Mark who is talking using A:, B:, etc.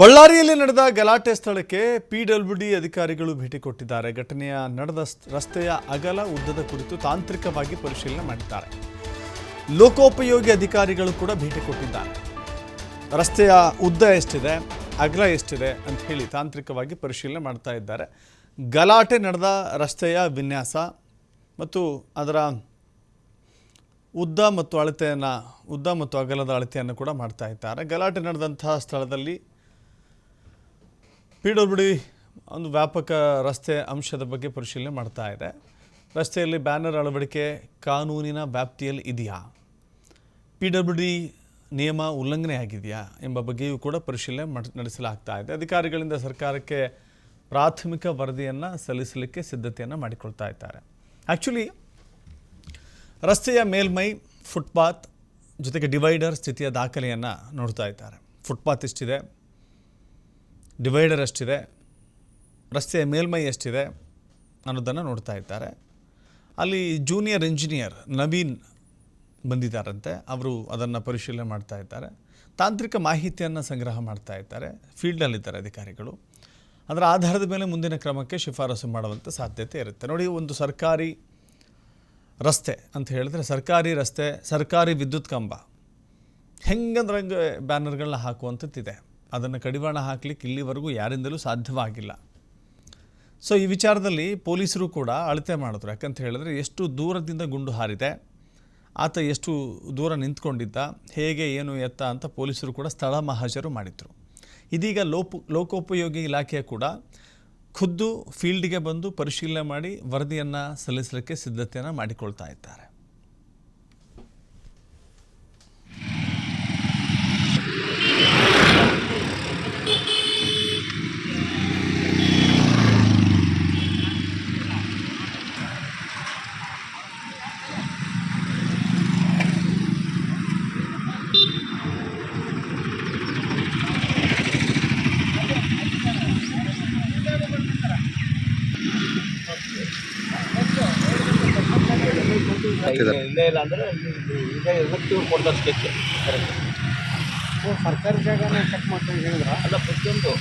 A: ಬಳ್ಳಾರಿಯಲ್ಲಿ ನಡೆದ ಗಲಾಟೆ ಸ್ಥಳಕ್ಕೆ ಪಿಡಬ್ಲ್ಯೂ ಡಿ ಅಧಿಕಾರಿಗಳು ಭೇಟಿ ಕೊಟ್ಟಿದ್ದಾರೆ. ಘಟನೆಯ ನಡೆದ ರಸ್ತೆಯ ಅಗಲ ಉದ್ದದ ಕುರಿತು ತಾಂತ್ರಿಕವಾಗಿ ಪರಿಶೀಲನೆ ಮಾಡಿದ್ದಾರೆ. ಲೋಕೋಪಯೋಗಿ ಅಧಿಕಾರಿಗಳು ಕೂಡ ಭೇಟಿ ಕೊಟ್ಟಿದ್ದಾರೆ. ರಸ್ತೆಯ ಉದ್ದ ಎಷ್ಟಿದೆ, ಅಗಲ ಎಷ್ಟಿದೆ ಅಂತ ಹೇಳಿ ತಾಂತ್ರಿಕವಾಗಿ ಪರಿಶೀಲನೆ ಮಾಡ್ತಾ ಇದ್ದಾರೆ. ಗಲಾಟೆ ನಡೆದ ರಸ್ತೆಯ ವಿನ್ಯಾಸ ಮತ್ತು ಅದರ ಉದ್ದ ಮತ್ತು ಅಳತೆಯನ್ನು, ಉದ್ದ ಮತ್ತು ಅಗಲದ ಅಳತೆಯನ್ನು ಕೂಡ ಮಾಡ್ತಾ ಇದ್ದಾರೆ. ಗಲಾಟೆ ನಡೆದಂತಹ ಸ್ಥಳದಲ್ಲಿ ಪಿ ಡಬ್ಲ್ಯೂ ಡಿ ಒಂದು ವ್ಯಾಪಕ ರಸ್ತೆ ಅಂಶದ ಬಗ್ಗೆ ಪರಿಶೀಲನೆ ಮಾಡ್ತಾ ಇದೆ. ರಸ್ತೆಯಲ್ಲಿ ಬ್ಯಾನರ್ ಅಳವಡಿಕೆ ಕಾನೂನಿನ ವ್ಯಾಪ್ತಿಯಲ್ಲಿ ಇದೆಯಾ? ಪಿ ಡಬ್ಲ್ಯೂ ಡಿ ನಿಯಮ ಉಲ್ಲಂಘನೆ ಆಗಿದೆಯಾ ಎಂಬ ಬಗ್ಗೆಯೂ ಕೂಡ ಪರಿಶೀಲನೆ ನಡೆಸಲಾಗ್ತಾ ಇದೆ. ಅಧಿಕಾರಿಗಳಿಂದ ಸರ್ಕಾರಕ್ಕೆ ಪ್ರಾಥಮಿಕ ವರದಿಯನ್ನು ಸಲ್ಲಿಸಲಿಕ್ಕೆ ಸಿದ್ಧತೆಯನ್ನು ಮಾಡಿಕೊಳ್ತಾ ಇದ್ದಾರೆ. ಆ್ಯಕ್ಚುಲಿ ರಸ್ತೆಯ ಮೇಲ್ಮೈ ಫುಟ್ಪಾತ್ ಜೊತೆಗೆ ಡಿವೈಡರ್ ಸ್ಥಿತಿಯ ದಾಖಲೆಯನ್ನು ನೋಡ್ತಾ ಇದ್ದಾರೆ. ಫುಟ್ಪಾತ್ ಎಷ್ಟಿದೆ? ಡಿವೈಡರ್ ಎಷ್ಟಿದೆ ರಸ್ತೆಯ ಮೇಲ್ಮೈ ಎಷ್ಟಿದೆ ಅನ್ನೋದನ್ನು ನೋಡ್ತಾ ಇದ್ದಾರೆ. ಅಲ್ಲಿ ಜೂನಿಯರ್ ಇಂಜಿನಿಯರ್ ನವೀನ್ ಬಂದಿದ್ದಾರಂತೆ. ಅವರು ಅದನ್ನು ಪರಿಶೀಲನೆ ಮಾಡ್ತಾ ಇದ್ದಾರೆ. ತಾಂತ್ರಿಕ ಮಾಹಿತಿಯನ್ನು ಸಂಗ್ರಹ ಮಾಡ್ತಾ ಇದ್ದಾರೆ. ಫೀಲ್ಡ್ನಲ್ಲಿದ್ದಾರೆ ಅಧಿಕಾರಿಗಳು. ಅದರ ಆಧಾರದ ಮೇಲೆ ಮುಂದಿನ ಕ್ರಮಕ್ಕೆ ಶಿಫಾರಸು ಮಾಡುವಂಥ ಸಾಧ್ಯತೆ ಇರುತ್ತೆ. ನೋಡಿ, ಒಂದು ಸರ್ಕಾರಿ ರಸ್ತೆ ಅಂತ ಹೇಳಿದ್ರೆ, ಸರ್ಕಾರಿ ರಸ್ತೆ, ಸರ್ಕಾರಿ ವಿದ್ಯುತ್ ಕಂಬ ಹೆಂಗಂದ್ರಂಗೆ ಬ್ಯಾನರ್ಗಳನ್ನ ಹಾಕುವಂಥದ್ದಿದೆ. ಅದನ್ನು ಕಡಿವಾಣ ಹಾಕಲಿಕ್ಕೆ ಇಲ್ಲಿವರೆಗೂ ಯಾರಿಂದಲೂ ಸಾಧ್ಯವಾಗಿಲ್ಲ. ಸೊ ಈ ವಿಚಾರದಲ್ಲಿ ಪೊಲೀಸರು ಕೂಡ ಅಳತೆ ಮಾಡಿದ್ರು. ಯಾಕಂತ ಹೇಳಿದ್ರೆ ಎಷ್ಟು ದೂರದಿಂದ ಗುಂಡು ಹಾರಿದೆ, ಆತ ಎಷ್ಟು ದೂರ ನಿಂತ್ಕೊಂಡಿದ್ದ, ಹೇಗೆ ಏನು ಎತ್ತ ಅಂತ ಪೊಲೀಸರು ಕೂಡ ಸ್ಥಳ ಮಹಾಜರು ಮಾಡಿದರು. ಇದೀಗ ಲೋಪ, ಲೋಕೋಪಯೋಗಿ ಇಲಾಖೆ ಕೂಡ ಖುದ್ದು ಫೀಲ್ಡ್ಗೆ ಬಂದು ಪರಿಶೀಲನೆ ಮಾಡಿ ವರದಿಯನ್ನು ಸಲ್ಲಿಸಲಿಕ್ಕೆ ಸಿದ್ಧತೆಯನ್ನು ಮಾಡಿಕೊಳ್ತಾ ಇದ್ದಾರೆ.
B: ಇಲ್ಲೇ ಇಲ್ಲ ಅಂದ್ರೆ ಈಗ ಕೊಡ್ತಾರೆ ಸ್ಕೆಚ್
C: ಸರ್ಕಾರಿ ಜಾಗನ ಚೆಕ್ ಮಾಡ್ತೀವಿ ಹೇಳಿದ್ರ?
B: ಅಲ್ಲ ಪ್ರತಿಯೊಂದು.